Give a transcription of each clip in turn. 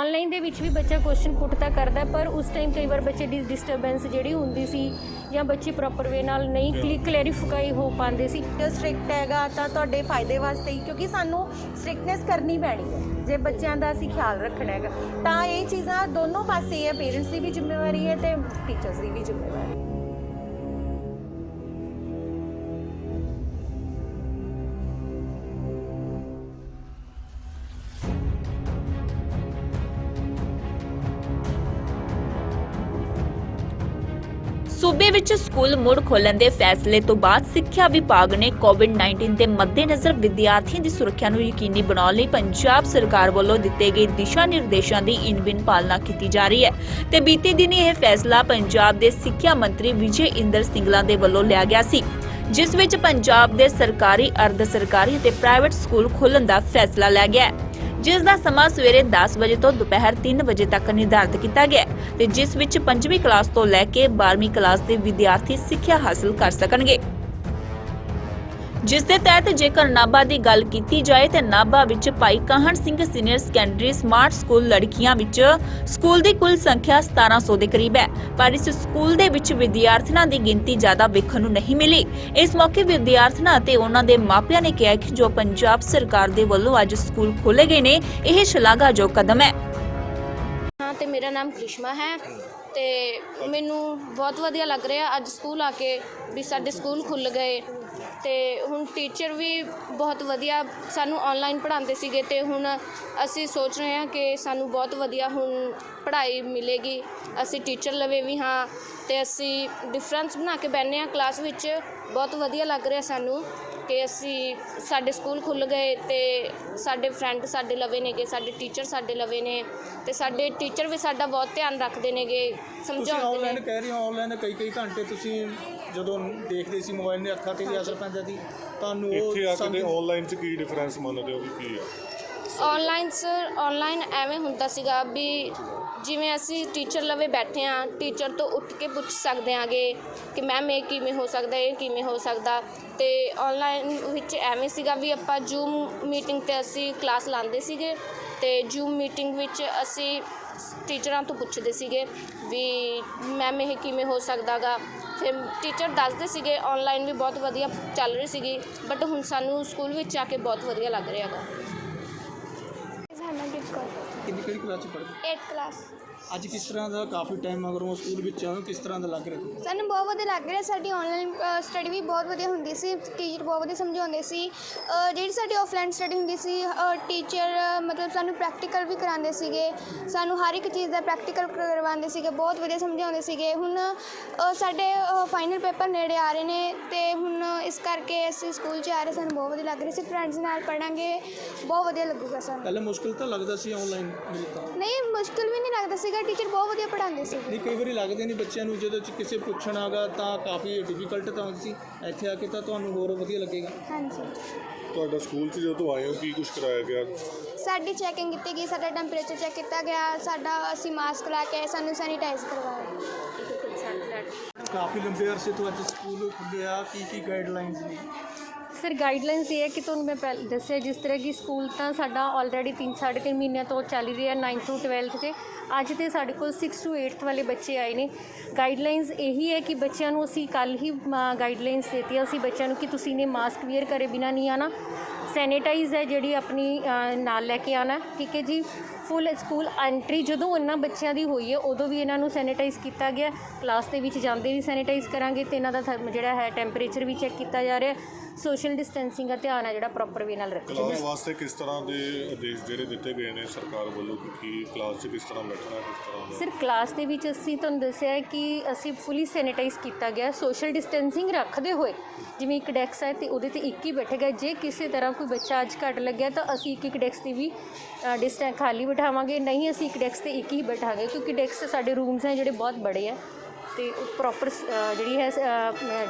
Online ਦੇ ਵਿੱਚ ਵੀ ਬੱਚਾ ਕੁਐਸਚਨ ਪੁੱਟ ਤਾਂ ਕਰਦਾ ਪਰ ਉਸ ਟਾਈਮ ਕਈ ਵਾਰ ਬੱਚੇ ਦੀ ਡਿਸਟਰਬੈਂਸ ਜਿਹੜੀ ਹੁੰਦੀ ਸੀ ਜਾਂ ਬੱਚੇ ਪ੍ਰੋਪਰ ਵੇ ਨਾਲ ਨਹੀਂ ਕਲੈਰੀਫਾਈ ਹੋ ਪਾਉਂਦੇ ਸੀ। ਜੋ ਸਟ੍ਰਿਕਟ ਹੈਗਾ ਤਾਂ ਤੁਹਾਡੇ ਫਾਇਦੇ ਵਾਸਤੇ ਹੀ ਕਿਉਂਕਿ ਸਾਨੂੰ ਸਟ੍ਰਿਕਟਨੈਸ ਕਰਨੀ ਪੈਣੀ ਹੈ ਜੇ ਬੱਚਿਆਂ ਦਾ ਅਸੀਂ ਖਿਆਲ ਰੱਖਣਾ ਹੈਗਾ। ਤਾਂ ਇਹ ਚੀਜ਼ਾਂ ਦੋਨੋਂ ਪਾਸੇ ਹੈ ਪੇਰੈਂਟਸ ਦੀ ਵੀ ਜ਼ਿੰਮੇਵਾਰੀ ਹੈ ਤੇ ਟੀਚਰਸ ਦੀ ਵੀ ਜ਼ਿੰਮੇਵਾਰੀ ਹੈ। ਸੂਬੇ ਵਿੱਚ ਸਕੂਲ ਮੁੜ ਖੋਲਣ ਦੇ ਫੈਸਲੇ ਤੋਂ ਬਾਅਦ ਸਿੱਖਿਆ ਵਿਭਾਗ ਨੇ ਕੋਵਿਡ-19 ਦੇ ਮੱਦੇਨਜ਼ਰ ਵਿਦਿਆਰਥੀਆਂ ਦੀ ਸੁਰੱਖਿਆ ਨੂੰ ਯਕੀਨੀ ਬਣਾਉਣ ਲਈ ਪੰਜਾਬ ਸਰਕਾਰ ਵੱਲੋਂ ਦਿੱਤੇ ਗਏ ਦਿਸ਼ਾ ਨਿਰਦੇਸ਼ਾਂ ਦੀ ਇਨਬਿਨ ਪਾਲਣਾ ਕੀਤੀ ਜਾ ਰਹੀ ਹੈ। ਤੇ ਬੀਤੇ ਦਿਨ ਇਹ ਫੈਸਲਾ ਪੰਜਾਬ ਦੇ ਸਿੱਖਿਆ ਮੰਤਰੀ ਵਿਜੇ ਇੰਦਰ ਸਿੰਗਲਾ ਦੇ ਵੱਲੋਂ ਲਿਆ ਗਿਆ ਸੀ, ਜਿਸ ਵਿੱਚ ਪੰਜਾਬ ਦੇ ਸਰਕਾਰੀ, ਅਰਧ ਸਰਕਾਰੀ ਅਤੇ ਪ੍ਰਾਈਵੇਟ ਸਕੂਲ ਖੋਲਣ ਦਾ ਫੈਸਲਾ ਲਿਆ ਗਿਆ ਹੈ। ਜਿਸ ਦਾ ਸਮਾਂ ਸਵੇਰੇ 10 ਵਜੇ ਤੋਂ ਦੁਪਹਿਰ 3 ਵਜੇ ਤੱਕ ਨਿਰਧਾਰਤ ਕੀਤਾ ਗਿਆ ਤੇ ਜਿਸ ਵਿੱਚ 5ਵੀਂ ਕਲਾਸ ਤੋਂ ਲੈ ਕੇ 12ਵੀਂ ਕਲਾਸ ਦੇ ਵਿਦਿਆਰਥੀ ਸਿੱਖਿਆ ਹਾਸਲ ਕਰ ਸਕਣਗੇ। ਜਿਸ ਦੇ ਤਹਿਤ ਜੇਕਰ ਨਾਭਾ ਦੀ ਗੱਲ ਕੀਤੀ ਜਾਏ ਤੇ ਨਾਭਾ ਵਿੱਚ Bhai Kahan Singh senior secondary smart school ਲੜਕੀਆਂ ਵਿੱਚ ਸਕੂਲ ਦੀ ਕੁੱਲ ਸੰਖਿਆ 1700 ਦੇ ਕਰੀਬ ਹੈ। ਪਰ ਇਸ ਸਕੂਲ ਦੇ ਵਿੱਚ ਵਿਦਿਆਰਥਣਾਂ ਦੀ ਗਿਣਤੀ ਜ਼ਿਆਦਾ ਵੇਖਣ ਨੂੰ ਨਹੀਂ ਮਿਲੀ। ਇਸ ਮੌਕੇ ਵਿਦਿਆਰਥਣਾਂ ਅਤੇ ਉਹਨਾਂ ਦੇ ਮਾਪਿਆਂ ਨੇ ਕਿਹਾ ਕਿ ਜੋ ਪੰਜਾਬ ਸਰਕਾਰ ਦੇ ਵੱਲੋਂ ਅੱਜ ਸਕੂਲ ਖੋਲ੍ਹੇ ਗਏ ਨੇ, ਇਹ ਸ਼ਲਾਘਾਯੋਗ ਕਦਮ ਹੈ। ਹਾਂ, ਤੇ ਮੇਰਾ ਨਾਮ ਕ੍ਰਿਸ਼ਮਾ ਹੈ ਤੇ ਮੈਨੂੰ ਬਹੁਤ ਵਧੀਆ ਲੱਗ ਰਿਹਾ ਅੱਜ ਸਕੂਲ ਆ ਕੇ ਵੀ ਸਾਡੇ ਸਕੂਲ ਖੁੱਲ ਗਏ। ਤੇ ਹੁਣ ਟੀਚਰ ਵੀ ਬਹੁਤ ਵਧੀਆ ਸਾਨੂੰ ਆਨਲਾਈਨ ਪੜ੍ਹਾਉਂਦੇ ਸੀਗੇ ਤੇ ਹੁਣ ਅਸੀਂ ਸੋਚ ਰਹੇ ਹਾਂ ਕਿ ਸਾਨੂੰ ਬਹੁਤ ਵਧੀਆ ਹੁਣ ਪੜ੍ਹਾਈ ਮਿਲੇਗੀ। ਅਸੀਂ ਟੀਚਰ ਲਵੇ ਵੀ ਹਾਂ ਤੇ ਅਸੀਂ ਡਿਫਰੈਂਸ ਬਣਾ ਕੇ ਬੈਠੇ ਹਾਂ ਕਲਾਸ ਵਿੱਚ। ਬਹੁਤ ਵਧੀਆ ਲੱਗ ਰਿਹਾ ਸਾਨੂੰ। ਕਿ ਅਸੀਂ ਸਾਡੇ ਸਕੂਲ ਖੁੱਲ ਗਏ ਤੇ ਸਾਡੇ ਫਰੈਂਡ ਸਾਡੇ ਲਵੇ ਨੇਗੇ ਸਾਡੇ ਟੀਚਰ ਸਾਡੇ ਲਵੇ ਨੇ ਤੇ ਸਾਡੇ ਟੀਚਰ ਵੀ ਸਾਡਾ ਬਹੁਤ ਧਿਆਨ ਰੱਖਦੇ ਨੇਗੇ ਤੁਸੀਂ ਸਮਝਾਉਂਦੇ ਆਨਲਾਈਨ ਨੇ। ਕਹਿ ਰਹੇ ਹੋ ਆਨਲਾਈਨ ਕਈ ਕਈ ਘੰਟੇ ਤੁਸੀਂ ਜਦੋਂ ਦੇਖਦੇ ਸੀ ਮੋਬਾਈਲ ਨੇ ਅੱਖਾਂ ਤੇ ਵੀ ਅਸਰ ਪੈਂਦਾ ਸੀ ਤੁਹਾਨੂੰ ਇੱਥੇ ਆ ਉਹ ਕੇ ਸਮਝ- ਆਨਲਾਈਨ ਚ ਕੀ ਡਿਫਰੈਂਸ ਮੰਨਦੇ ਹੋ ਵੀ ਕੀ ਆ? ਆਨਲਾਈਨ ਸਰ ਆਨਲਾਈਨ ਐਵੇਂ ਹੁੰਦਾ ਸੀਗਾ ਵੀ ਜਿਵੇਂ ਅਸੀਂ ਟੀਚਰ ਲਵੇ ਬੈਠੇ ਆ ਟੀਚਰ ਤੋਂ ਉੱਠ ਕੇ ਪੁੱਛ ਸਕਦੇ ਆਂਗੇ ਕਿ ਮੈਮ ਇਹ ਕਿਵੇਂ ਹੋ ਸਕਦਾ, ਇਹ ਕਿਵੇਂ ਹੋ ਸਕਦਾ। ਤੇ ਆਨਲਾਈਨ ਵਿੱਚ ਐਵੇਂ ਸੀਗਾ ਵੀ ਆਪਾਂ ਜੂਮ ਮੀਟਿੰਗ ਤੇ ਅਸੀਂ ਕਲਾਸ ਲਾਉਂਦੇ ਸੀਗੇ ਤੇ ਜੂਮ ਮੀਟਿੰਗ ਵਿੱਚ ਅਸੀਂ ਟੀਚਰਾਂ ਤੋਂ ਪੁੱਛਦੇ ਸੀਗੇ ਵੀ ਮੈਮ ਇਹ ਕਿਵੇਂ ਹੋ ਸਕਦਾਗਾ। ਫਿਰ ਟੀਚਰ ਦੱਸਦੇ ਸੀਗੇ ਆਨਲਾਈਨ ਵੀ ਬਹੁਤ ਵਧੀਆ ਚੱਲ ਰਹੀ ਸੀਗੀ ਬਟ ਹੁਣ ਸਾਨੂੰ ਸਕੂਲ ਵਿੱਚ ਆ ਕੇ ਬਹੁਤ ਵਧੀਆ ਲੱਗ ਰਿਹਾ ਹੈਗਾ। ਹਰਮਨਪ੍ਰੀਤ ਕੌਰ ਕਿੰਨੀ ਕਿਹੜੀ ਕਲਾਸ ਚ ਪੜ੍ਹਦੇ? 8th ਕਲਾਸ ਅੱਜ ਕਿਸ ਤਰ੍ਹਾਂ ਦਾ ਕਾਫੀ ਟਾਈਮ ਮਗਰੋਂ ਸਕੂਲ ਵਿੱਚ ਆਏ ਹੋ? ਕਿਸ ਤਰ੍ਹਾਂ ਦਾ ਲੱਗ ਰਿਹਾ ਤੁਹਾਨੂੰ? ਸਾਨੂੰ ਬਹੁਤ ਵਧੀਆ ਲੱਗ ਰਿਹਾ। ਸਾਡੀ ਆਨਲਾਈਨ ਸਟੱਡੀ ਵੀ ਬਹੁਤ ਵਧੀਆ ਹੁੰਦੀ ਸੀ। ਟੀਚਰ ਬਹੁਤ ਵਧੀਆ ਸਮਝਾਉਂਦੇ ਸੀ। ਅ, ਜਿਹੜੀ ਸਾਡੀ ਆਫਲਾਈਨ ਸਟੱਡੀ ਹੁੰਦੀ ਸੀ ਟੀਚਰ ਮਤਲਬ ਸਾਨੂੰ ਪ੍ਰੈਕਟੀਕਲ ਵੀ ਕਰਾਉਂਦੇ ਸੀਗੇ। ਸਾਨੂੰ ਹਰ ਇੱਕ ਚੀਜ਼ ਦਾ ਪ੍ਰੈਕਟੀਕਲ ਕਰਵਾਉਂਦੇ ਸੀਗੇ। ਬਹੁਤ ਵਧੀਆ ਸਮਝਾਉਂਦੇ ਸੀਗੇ। ਹੁਣ ਅ, ਸਾਡੇ ਫਾਈਨਲ ਪੇਪਰ ਨੇੜੇ ਆ ਰਹੇ ਨੇ ਤੇ ਹੁਣ ਇਸ ਕਰਕੇ ਅਸੀਂ ਸਕੂਲ 'ਚ ਆ ਰਹੇ ਸਾਨੂੰ ਬਹੁਤ ਵਧੀਆ ਲੱਗ ਰਿਹਾ। ਸੀ ਫਰੈਂਡਸ ਨਾਲ ਪੜਾਂਗੇ ਬਹੁਤ ਵਧੀਆ ਲੱਗੂਗਾ ਸਾਨੂੰ। ਪਹਿਲਾਂ ਮੁਸ਼ਕਿਲ ਤਾਂ ਲੱਗਦਾ ਸੀ ਆਨਲਾਈਨ ਮਿਲਦਾ ਨਹੀਂ ਮੁਸ਼ਕਿਲ ਵੀ ਨਹੀਂ ਲੱਗਦਾ ਸੀਗਾ। ਟੀਚਰ ਬਹੁਤ ਵਧੀਆ ਪੜਾਉਂਦੇ ਸੀ। ਨਹੀਂ ਕਈ ਵਾਰੀ ਲੱਗਦੇ ਨਹੀਂ ਬੱਚਿਆਂ ਨੂੰ ਜਦੋਂ ਚ ਕਿਸੇ ਪੁੱਛਣ ਆਗਾ ਤਾਂ ਕਾਫੀ ਡਿਫਿਕਲਟ ਤਾਂ ਹੁੰਦੀ ਸੀ। ਇੱਥੇ ਆ ਕੇ ਤਾਂ ਤੁਹਾਨੂੰ ਹੋਰ ਵਧੀਆ ਲੱਗੇਗਾ। ਹਾਂਜੀ। ਤੁਹਾਡਾ ਸਕੂਲ ਚ ਜਦੋਂ ਆਏ ਹੋ ਕੀ ਕੁਝ ਕਰਾਇਆ ਗਿਆ? ਸਾਡੀ ਚੈਕਿੰਗ ਕੀਤੀ ਗਈ ਸਾਡਾ ਟੈਂਪਰੇਚਰ ਚੈੱਕ ਕੀਤਾ ਗਿਆ ਸਾਡਾ ਅਸੀਂ ਮਾਸਕ ਲਾ ਕੇ ਸਾਨੂੰ ਸੈਨੀਟਾਈਜ਼ ਕਰਵਾਇਆ। ਕਾਫੀ ਲੰਬੇ ਅਰਸੇ ਤੋਂ ਅੱਜ ਸਕੂਲ ਖੁੱਲਿਆ ਕੀ ਕੀ ਗਾਈਡਲਾਈਨਸ ਨੇ? ਸਰ ਗਾਈਡਲਾਈਨਸ ਇਹ ਹੈ ਕਿ ਤੁਹਾਨੂੰ ਮੈਂ ਪਹਿਲ, ਦੱਸਿਆ ਜਿਸ ਤਰ੍ਹਾਂ ਕਿ ਸਕੂਲ ਤਾਂ ਸਾਡਾ ਆਲਰੇਡੀ 3 3.5 ਮਹੀਨਿਆਂ ਤੋਂ ਚੱਲ ਰਿਹਾ 9th ਤੋਂ 12th ਤੇ। ਅੱਜ ਤੇ ਸਾਡੇ ਕੋਲ 6 ਤੋਂ 8th ਵਾਲੇ ਬੱਚੇ ਆਏ ਨੇ। ਗਾਈਡਲਾਈਨਸ ਇਹੀ ਹੈ ਕਿ ਬੱਚਿਆਂ ਨੂੰ ਅਸੀਂ ਕੱਲ ਹੀ ਗਾਈਡਲਾਈਨਸ ਦਿੱਤੀਆਂ ਸੀ ਬੱਚਿਆਂ ਨੂੰ ਕਿ ਤੁਸੀਂ ਨੇ ਮਾਸਕ ਵੇਅਰ ਕਰੇ ਬਿਨਾ ਨਹੀਂ ਆਣਾ ਸੈਨੀਟਾਈਜ਼ ਹੈ ਜਿਹੜੀ ਆਪਣੀ ਨਾਲ ਲੈ ਕੇ ਆਣਾ ਠੀਕ ਹੈ ਜੀ? ਫੁੱਲ ਸਕੂਲ ਐਂਟਰੀ ਜਦੋਂ ਇਹਨਾਂ ਬੱਚਿਆਂ ਦੀ ਹੋਈ ਹੈ ਉਦੋਂ ਵੀ ਇਹਨਾਂ ਨੂੰ ਸੈਨੀਟਾਈਜ਼ ਕੀਤਾ ਗਿਆ। ਕਲਾਸ ਦੇ ਵਿੱਚ ਜਾਂਦੇ ਵੀ ਸੈਨੀਟਾਈਜ਼ ਕਰਾਂਗੇ ਤੇ ਇਹਨਾਂ ਦਾ ਥਰਮ- ਜਿਹੜਾ ਹੈ ਟੈਂਪਰੇਚਰ ਵੀ ਚੈੱਕ ਕੀਤਾ ਜਾ ਰਿਹਾ ਸੋਸ਼ਲ ਡਿਸਟੈਂਸਿੰਗ ਦਾ ਧਿਆਨ ਹੈ ਜਿਹੜਾ ਪ੍ਰੋਪਰ ਵੇ ਨਾਲ ਰੱਖਿਆ ਕਲਾਸ ਵਾਸਤੇ ਕਿਸ ਤਰ੍ਹਾਂ ਦੇ ਆਦੇਸ਼ ਜਿਹੜੇ ਦਿੱਤੇ ਗਏ ਨੇ ਸਰਕਾਰ ਵੱਲੋਂ? ਕਿ ਕੀ ਕਲਾਸ ਚ ਕਿਸ ਤਰ੍ਹਾਂ ਬੈਠਣਾ ਕਿਸ ਤਰ੍ਹਾਂ ਦਾ ਸਰ ਕਲਾਸ ਦੇ ਵਿੱਚ ਅਸੀਂ ਤੁਹਾਨੂੰ ਦੱਸਿਆ ਹੈ ਕਿ ਅਸੀਂ ਫੁੱਲੀ ਸੈਨੀਟਾਈਜ਼ ਕੀਤਾ ਗਿਆ। ਸੋਸ਼ਲ ਡਿਸਟੈਂਸਿੰਗ ਰੱਖਦੇ ਹੋਏ ਜਿਵੇਂ ਇੱਕ ਡੈਕਸ ਹੈ ਤੇ ਉਹਦੇ ਤੇ ਇੱਕ ਹੀ ਬੈਠੇਗਾ। ਜੇ ਕਿਸੇ ਤਰ੍ਹਾਂ ਕੋਈ ਬੱਚਾ ਅੱਜ ਘੱਟ ਲੱਗਿਆ ਤਾਂ ਅਸੀਂ ਇੱਕ ਇੱਕ ਡੈਕਸ ਤੇ ਵੀ ਡਿਸਟੈਂਸ ਖਾਲੀ ਬਿਠਾਵਾਂਗੇ। ਨਹੀਂ ਅਸੀਂ ਇੱਕ ਡੈਕਸ ਤੇ ਇੱਕ ਹੀ ਬਿਠਾਵਾਂਗੇ ਕਿਉਂਕਿ ਡੈਕਸ ਸਾਡੇ ਰੂਮਸ ਹੈ ਜਿਹੜੇ ਬਹੁਤ ਬੜੇ ਆ ਤੇ ਪ੍ਰੋਪਰ ਜਿਹੜੀ ਹੈ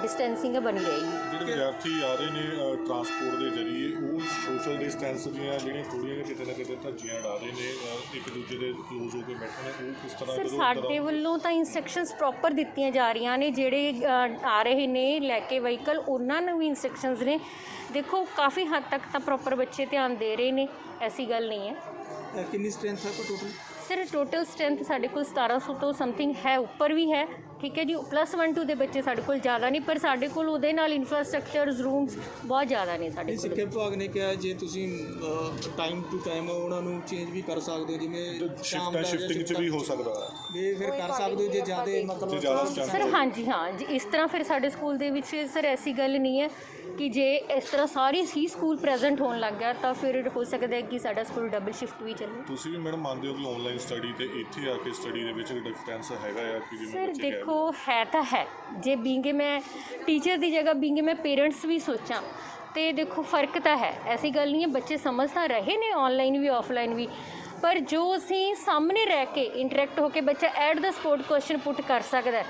ਡਿਸਟੈਂਸਿੰਗ ਬਣੀ ਰਹੇਗੀ। ਜਿਹੜੇ ਵਿਦਿਆਰਥੀ ਆ ਰਹੇ ਨੇ ਟਰਾਂਸਪੋਰਟ ਦੇ ਜ਼ਰੀਏ ਉਹ ਸੋਸ਼ਲ ਡਿਸਟੈਂਸ ਦੀਆਂ ਜਿਹੜੀਆਂ ਥੋੜੀਆਂ ਕਿਤੇ ਨਾ ਕਿਤੇ ਧੱਜੀਆਂ ਡਾ ਰਹੇ ਨੇ ਇੱਕ ਦੂਜੇ ਦੇ ਕਲੋਜ਼ ਹੋ ਕੇ ਬੈਠੇ ਨੇ ਉਹ ਕਿਸ ਤਰ੍ਹਾਂ ਸਰ ਜਦੋਂ ਸਾਡੇ ਵੱਲੋਂ ਤਾਂ ਇਨਸਟਰਕਸ਼ਨਸ ਪ੍ਰੋਪਰ ਦਿੱਤੀਆਂ ਜਾ ਰਹੀਆਂ ਨੇ ਜਿਹੜੇ ਆ ਰਹੇ ਨੇ ਲੈ ਕੇ ਵਹੀਕਲ ਉਹਨਾਂ ਨੂੰ ਵੀ ਇਨਸਟਰਕਸ਼ਨਸ ਨੇ। ਦੇਖੋ ਕਾਫੀ ਹੱਦ ਤੱਕ ਤਾਂ ਪ੍ਰੋਪਰ ਬੱਚੇ ਧਿਆਨ ਦੇ ਰਹੇ ਨੇ ਐਸੀ ਗੱਲ ਨਹੀਂ ਹੈ। ਅਹ ਕਿੰਨੀ ਸਟਰੈਂਥ ਹੈ ਕੋ ਟੋਟਲ ਸਰ ਟੋਟਲ ਸਟਰੈਂਥ ਸਾਡੇ ਕੋਲ 1700 ਤੋਂ ਸਮਥਿੰਗ ਹੈ, ਉੱਪਰ ਵੀ ਹੈ। ਠੀਕ ਹੈ ਜੀ ਪਲੱਸ 1 2 ਦੇ ਬੱਚੇ ਸਾਡੇ ਕੋਲ ਜ਼ਿਆਦਾ ਨਹੀਂ ਪਰ ਸਾਡੇ ਕੋਲ ਉਹਦੇ ਨਾਲ ਇਨਫਰਾਸਟ੍ਰਕਚਰਸ ਰੂਮਸ ਬਹੁਤ ਜ਼ਿਆਦਾ ਨੇ ਸਾਡੇ ਕੋਲ। ਸਿੱਖਿਆ ਵਿਭਾਗ ਨੇ ਕਿਹਾ ਜੇ ਤੁਸੀਂ ਟਾਈਮ ਟੂ ਟਾਈਮ ਉਹਨਾਂ ਨੂੰ ਚੇਂਜ ਵੀ ਕਰ ਸਕਦੇ ਹੋ ਜਿਵੇਂ ਸ਼ਾਮ ਦਾ ਸ਼ਿਫਟਾਂ ਸ਼ਿਫਟਿੰਗ 'ਚ ਵੀ ਹੋ ਸਕਦਾ ਹੈ। ਵੀ ਫਿਰ ਕਰ ਸਕਦੇ ਹੋ ਜੇ ਜ਼ਿਆਦਾ ਮਤਲਬ ਸਰ ਹਾਂਜੀ ਹਾਂ ਜੀ ਇਸ ਤਰ੍ਹਾਂ ਫਿਰ ਸਾਡੇ ਸਕੂਲ ਦੇ ਵਿੱਚ ਸਰ ਐਸੀ ਗੱਲ ਨਹੀਂ ਹੈ ਕਿ ਜੇ ਇਸ ਤਰ੍ਹਾਂ ਸਾਰੇ ਹੀ ਸਕੂਲ ਪ੍ਰੈਜ਼ੈਂਟ ਹੋਣ ਲੱਗ ਗਿਆ ਤਾਂ ਫਿਰ ਹੋ ਸਕਦਾ ਹੈ ਕਿ ਸਾਡਾ ਸਕੂਲ ਡਬਲ ਸ਼ਿਫਟ ਵੀ ਚੱਲੇ। ਤੁਸੀਂ ਵੀ ਮੈਡਮ ਮੰਨਦੇ ਹੋ ਕਿ ਆਨਲਾਈਨ ਸਟੱਡੀ ਤੇ ਇੱਥੇ ਆ ਕੇ ਸਟੱਡੀ ਦੇ ਵਿੱਚ ਡਿਫਰੈਂਸ ਹੈਗਾ ਆ ਕਿ ਜਿਵੇਂ ਬੱਚੇ ਕਹਿ ਰਹੇ ਦੇਖੋ, ਹੈ ਤਾਂ ਹੈ। ਜੇ ਬੀਂਗੇ ਮੈਂ ਟੀਚਰ ਦੀ ਜਗ੍ਹਾ ਬੀਂਗੇ ਮੈਂ ਪੇਰੈਂਟਸ ਵੀ ਸੋਚਾਂ, ਤੇ ਦੇਖੋ ਫ਼ਰਕ ਤਾਂ ਹੈ। ਐਸੀ ਗੱਲ ਨਹੀਂ ਹੈ, ਬੱਚੇ ਸਮਝ ਤਾਂ ਰਹੇ ਨੇ ਆਨਲਾਈਨ ਵੀ ਆਫਲਾਈਨ ਵੀ। ਪਰ ਜੋ ਅਸੀਂ ਸਾਹਮਣੇ ਰਹਿ ਕੇ ਇੰਟਰੈਕਟ ਹੋ ਕੇ ਬੱਚਾ at the spot question put ਕਰ ਸਕਦਾ ਹੈ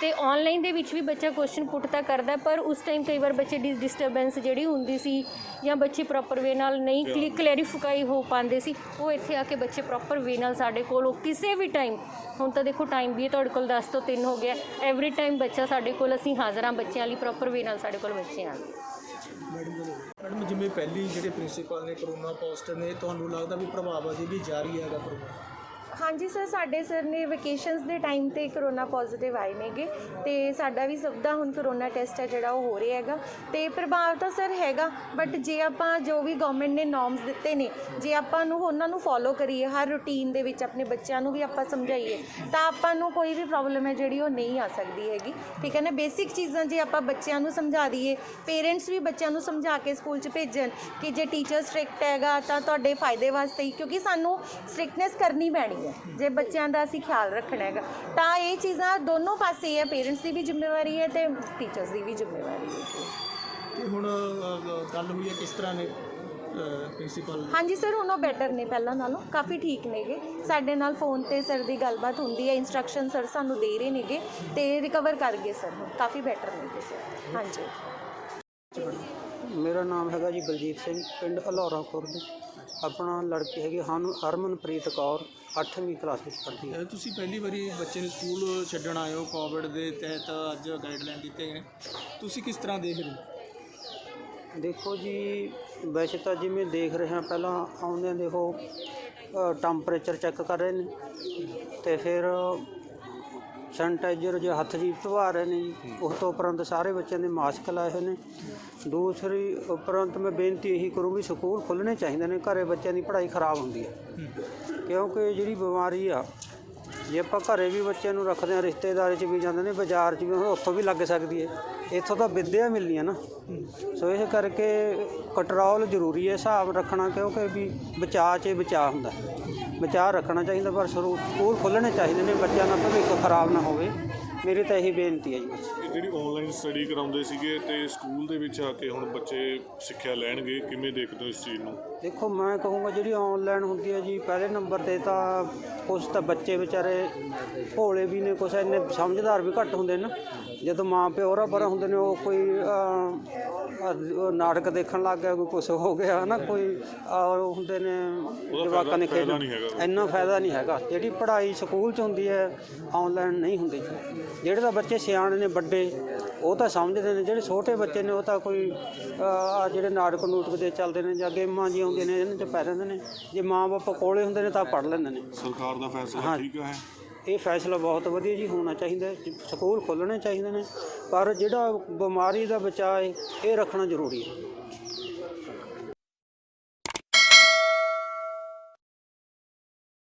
ਤੇ ਆਨਲਾਈਨ ਦੇ ਵਿੱਚ ਵੀ ਬੱਚਾ ਕੁਐਸਚਨ ਪੁੱਟ ਤਾਂ ਕਰਦਾ ਪਰ ਉਸ ਟਾਈਮ ਕਈ ਵਾਰ ਬੱਚੇ ਦੀ ਡਿਸਟਰਬੈਂਸ ਜਿਹੜੀ ਹੁੰਦੀ ਸੀ ਜਾਂ ਬੱਚੇ ਪ੍ਰੋਪਰ ਵੇ ਨਾਲ ਨਹੀਂ ਕਲੈਰੀਫਾਈ ਹੋ ਪਾਉਂਦੇ ਸੀ ਉਹ ਇੱਥੇ ਆ ਕੇ ਬੱਚੇ ਪ੍ਰੋਪਰ ਵੇ ਨਾਲ ਸਾਡੇ ਕੋਲ ਉਹ ਕਿਸੇ ਵੀ ਟਾਈਮ ਹੁਣ ਤਾਂ ਦੇਖੋ ਟਾਈਮ ਵੀ ਹੈ ਤੁਹਾਡੇ ਕੋਲ 10 ਤੋਂ 3 ਹੋ ਗਿਆ ਐਵਰੀ ਟਾਈਮ ਬੱਚਾ ਸਾਡੇ ਕੋਲ ਅਸੀਂ ਹਾਜ਼ਰ ਹਾਂ ਬੱਚਿਆਂ ਲਈ ਪ੍ਰੋਪਰ ਵੇ ਨਾਲ ਸਾਡੇ ਕੋਲ ਬੱਚੇ ਆਉਂਦੇ ਮੈਡਮ ਜਿਵੇਂ ਪਹਿਲੀ ਜਿਹੜੇ ਪ੍ਰਿੰਸੀਪਲ ਨੇ ਕਰੋਨਾ ਪੋਜ਼ਿਟਿਵ ਨੇ ਤੁਹਾਨੂੰ ਲੱਗਦਾ ਵੀ ਪ੍ਰਭਾਵ ਅਜੇ ਵੀ ਜਾਰੀ ਹੈਗਾ ਕਰੋਨਾ ਹਾਂਜੀ ਸਰ, ਸਾਡੇ ਸਰ ਨੇ ਵੈਕੇਸ਼ਨਸ ਦੇ ਟਾਈਮ ਤੇ ਕਰੋਨਾ ਪੋਜ਼ਿਟਿਵ ਆਏ ਨੇਗੇ ਤੇ ਸਾਡਾ ਵੀ ਸਭ ਦਾ ਹੁਣ ਕਰੋਨਾ ਟੈਸਟ ਹੈ ਜਿਹੜਾ ਉਹ ਹੋ ਰਿਹਾ ਹੈਗਾ ਤੇ ਪ੍ਰਭਾਵ ਤਾਂ ਸਰ ਹੈਗਾ ਬਟ ਜੇ ਆਪਾਂ ਜੋ ਵੀ ਗਵਰਨਮੈਂਟ ਨੇ ਨੋਰਮਸ ਦਿੱਤੇ ਨੇ, ਜੇ ਆਪਾਂ ਨੂੰ ਉਹਨਾਂ ਨੂੰ ਫੋਲੋ ਕਰੀਏ, ਹਰ ਰੂਟੀਨ ਦੇ ਵਿੱਚ ਆਪਣੇ ਬੱਚਿਆਂ ਨੂੰ ਵੀ ਆਪਾਂ ਸਮਝਾਈਏ, ਤਾਂ ਆਪਾਂ ਨੂੰ ਕੋਈ ਵੀ ਪ੍ਰੋਬਲਮ ਹੈ ਜਿਹੜੀ ਉਹ ਨਹੀਂ ਆ ਸਕਦੀ ਹੈਗੀ। ਠੀਕ ਹੈ ਨਾ? ਬੇਸਿਕ ਚੀਜ਼ਾਂ ਜੇ ਆਪਾਂ ਬੱਚਿਆਂ ਨੂੰ ਸਮਝਾ ਦਈਏ ਪੇਰੈਂਟਸ ਵੀ ਬੱਚਿਆਂ ਨੂੰ ਸਮਝਾ ਕੇ ਸਕੂਲ 'ਚ ਭੇਜਣ ਕਿ ਜੇ ਟੀਚਰ ਸਟ੍ਰਿਕਟ ਹੈਗਾ ਤਾਂ ਤੁਹਾਡੇ ਫਾਇਦੇ ਵਾਸਤੇ ਹੀ, ਕਿਉਂਕਿ ਸਾਨੂੰ ਸਟ੍ਰਿਕਟਨੈਸ ਕਰਨੀ ਪੈਣੀ। ਜੇ ਬੱਚਿਆਂ ਦਾ ਅਸੀਂ ਖਿਆਲ ਰੱਖਣਾ ਹੈਗਾ ਤਾਂ ਇਹ ਚੀਜ਼ਾਂ ਦੋਨੋਂ ਪਾਸੇ ਹੈ ਪੇਰੈਂਟਸ ਦੀ ਵੀ ਜ਼ਿੰਮੇਵਾਰੀ ਹੈ ਤੇ ਟੀਚਰਸ ਦੀ ਵੀ ਜ਼ਿੰਮੇਵਾਰੀ ਹੈ। ਤੇ ਹੁਣ ਅ, ਗੱਲ ਹੋਈ ਹੈ ਕਿਸ ਤਰ੍ਹਾਂ ਨੇ ਪ੍ਰਿੰਸੀਪਲ ਹਾਂਜੀ ਸਰ ਹੁਣ ਉਹ ਬੈਟਰ ਨੇ ਪਹਿਲਾਂ ਨਾਲੋਂ ਕਾਫੀ ਠੀਕ ਨੇਗੇ ਸਾਡੇ ਨਾਲ ਫੋਨ ਤੇ ਸਰ ਦੀ ਗੱਲਬਾਤ ਹੁੰਦੀ ਹੈ ਇਨਸਟਰਕਸ਼ਨ ਸਰ ਸਾਨੂੰ ਦੇ ਰਹੇ ਨੇਗੇ ਤੇ ਰਿਕਵਰ ਕਰ ਗਏ ਸਰ ਹੁਣ ਕਾਫੀ ਬੈਟਰ ਨੇਗੇ ਸਰ ਹਾਂਜੀ। ਮੇਰਾ ਨਾਮ ਹੈਗਾ ਜੀ ਬਲਜੀਤ ਸਿੰਘ ਪਿੰਡ ਹਲੌਰਾ ਖੁਰਦ ਆਪਣਾ ਲੜਕੀ ਹੈਗੀ ਹਨ ਹਰਮਨਪ੍ਰੀਤ ਕੌਰ। 8ਵੀਂ ਕਲਾਸ ਵਿੱਚ ਪੜ੍ਹਦੀ ਹੈ। ਤੁਸੀਂ ਪਹਿਲੀ ਵਾਰੀ ਬੱਚੇ ਨੂੰ ਸਕੂਲ ਛੱਡਣ ਆਏ ਹੋ ਕੋਵਿਡ ਦੇ ਤਹਿਤ ਅੱਜ ਗਾਈਡਲਾਈਨ ਦਿੱਤੇ ਗਏ। ਤੁਸੀਂ ਕਿਸ ਤਰ੍ਹਾਂ ਦੇਖ ਰਹੇ ਹੋ? ਦੇਖੋ ਜੀ ਵੈਸੇ ਤਾਂ ਜਿਵੇਂ ਦੇਖ ਰਹੇ ਹਾਂ ਪਹਿਲਾਂ ਆਉਂਦਿਆਂ ਦੇਖੋ ਟੈਂਪਰੇਚਰ ਚੈੱਕ ਕਰ ਰਹੇ ਨੇ ਤੇ ਫਿਰ ਸੈਨੀਟਾਈਜ਼ਰ ਜੇ ਹੱਥ ਜੀ ਧਵਾ ਰਹੇ ਨੇ ਜੀ ਉਸ ਤੋਂ ਉਪਰੰਤ ਸਾਰੇ ਬੱਚਿਆਂ ਦੇ ਮਾਸਕ ਲਾਏ ਹੋਏ ਨੇ। ਦੂਸਰੀ ਉਪਰੰਤ ਮੈਂ ਬੇਨਤੀ ਇਹੀ ਕਰੂੰ ਵੀ ਸਕੂਲ ਖੁੱਲ੍ਹਣੇ ਚਾਹੀਦੇ ਨੇ ਘਰੇ ਬੱਚਿਆਂ ਦੀ ਪੜ੍ਹਾਈ ਖਰਾਬ ਹੁੰਦੀ ਹੈ। ਕਿਉਂਕਿ ਜਿਹੜੀ ਬਿਮਾਰੀ ਆ, ਜੇ ਆਪਾਂ ਘਰੇ ਵੀ ਬੱਚਿਆਂ ਨੂੰ ਰੱਖਦੇ ਹਾਂ, ਰਿਸ਼ਤੇਦਾਰੀ 'ਚ ਵੀ ਜਾਂਦੇ ਨੇ, ਬਾਜ਼ਾਰ 'ਚ ਵੀ ਉੱਥੋਂ ਵੀ ਲੱਗ ਸਕਦੀ ਹੈ ਇੱਥੋਂ ਤਾਂ ਵਿਦਿਆ ਮਿਲਣੀ ਹੈ ਨਾ। ਸੋ ਇਸ ਕਰਕੇ ਕੰਟਰੋਲ ਜ਼ਰੂਰੀ ਹੈ ਹਿਸਾਬ ਰੱਖਣਾ, ਕਿਉਂਕਿ ਵੀ ਬਚਾਅ 'ਚ ਬਚਾਅ ਹੁੰਦਾ। ਬਚਾਅ ਰੱਖਣਾ ਚਾਹੀਦਾ, ਪਰ ਸ਼ੁਰੂ, ਸਕੂਲ ਖੁੱਲ੍ਹਣੇ ਚਾਹੀਦੇ ਨੇ, ਬੱਚਿਆਂ ਦਾ ਭਵਿੱਖ ਖਰਾਬ ਨਾ ਹੋਵੇ। ਮੇਰੀ ਤਾਂ ਇਹੀ ਬੇਨਤੀ ਹੈ ਜੀ ਬਸ। ਇਹ ਜਿਹੜੀ ਆਨਲਾਈਨ ਸਟੱਡੀ ਕਰਾਉਂਦੇ ਸੀਗੇ ਤੇ ਸਕੂਲ ਦੇ ਵਿੱਚ ਆ ਕੇ ਹੁਣ ਬੱਚੇ ਸਿੱਖਿਆ ਲੈਣਗੇ ਕਿਵੇਂ ਦੇਖਦੇ ਹੋ ਇਸ ਚੀਜ਼ ਨੂੰ? ਦੇਖੋ ਮੈਂ ਕਹੂੰਗਾ ਜਿਹੜੀ ਆਨਲਾਈਨ ਹੁੰਦੀ ਹੈ ਜੀ ਪਹਿਲੇ ਨੰਬਰ ਤੇ ਤਾਂ ਕੁਛ ਤਾਂ ਬੱਚੇ ਵਿਚਾਰੇ ਭੋਲੇ ਵੀ ਨੇ ਕੁਛ ਇੰਨੇ ਸਮਝਦਾਰ ਵੀ ਘੱਟ ਹੁੰਦੇ ਨੇ। ਜਦੋਂ ਮਾਂ ਪਿਓ ਹੋਰਾਂ ਪਰ ਹੁੰਦੇ ਨੇ ਉਹ ਕੋਈ ਅਹ, ਉਹ ਨਾਟਕ ਦੇਖਣ ਲੱਗ ਗਿਆ ਕੋਈ ਕੁਛ ਹੋ ਗਿਆ ਨਾ ਕੋਈ ਉਹ ਹੁੰਦੇ ਨੇ ਜਵਾਕਾਂ ਨੇ ਖੇਡ। ਇੰਨਾ ਫਾਇਦਾ ਨਹੀਂ ਹੈਗਾ। ਜਿਹੜੀ ਪੜ੍ਹਾਈ ਸਕੂਲ 'ਚ ਹੁੰਦੀ ਹੈ ਆਨਲਾਈਨ ਨਹੀਂ ਹੁੰਦੀ। ਜਿਹੜੇ ਤਾਂ ਬੱਚੇ ਸਿਆਣੇ ਨੇ ਵੱਡੇ ਉਹ ਤਾਂ ਸਮਝਦੇ ਨੇ ਜਿਹੜੇ ਛੋਟੇ ਬੱਚੇ ਨੇ ਉਹ ਤਾਂ ਕੋਈ ਆ ਜਿਹੜੇ ਨਾਟਕ ਨੂਟਕ ਦੇ ਚੱਲਦੇ ਨੇ ਜਾਂ ਗੇਮਾਂ ਜੀ ਆਉਂਦੀਆਂ ਨੇ ਇਹਨਾਂ 'ਚ ਪੈ ਰਹਿੰਦੇ ਨੇ। ਜੇ ਮਾਂ-ਬਾਪ ਕੋਲੇ ਹੁੰਦੇ ਨੇ ਤਾਂ ਪੜ੍ਹ ਲੈਂਦੇ ਨੇ। ਸਰਕਾਰ ਦਾ ਫੈਸਲਾ ਠੀਕ ਹੈ। ਇਹ ਫੈਸਲਾ ਬਹੁਤ ਵਧੀਆ ਜੀ ਹੋਣਾ ਚਾਹੀਦਾ ਹੈ। ਸਕੂਲ ਖੋਲ੍ਹਣੇ ਚਾਹੀਦੇ ਨੇ, ਪਰ ਜਿਹੜਾ ਬਿਮਾਰੀ ਦਾ ਬਚਾਅ ਹੈ, ਇਹ ਰੱਖਣਾ ਜ਼ਰੂਰੀ ਹੈ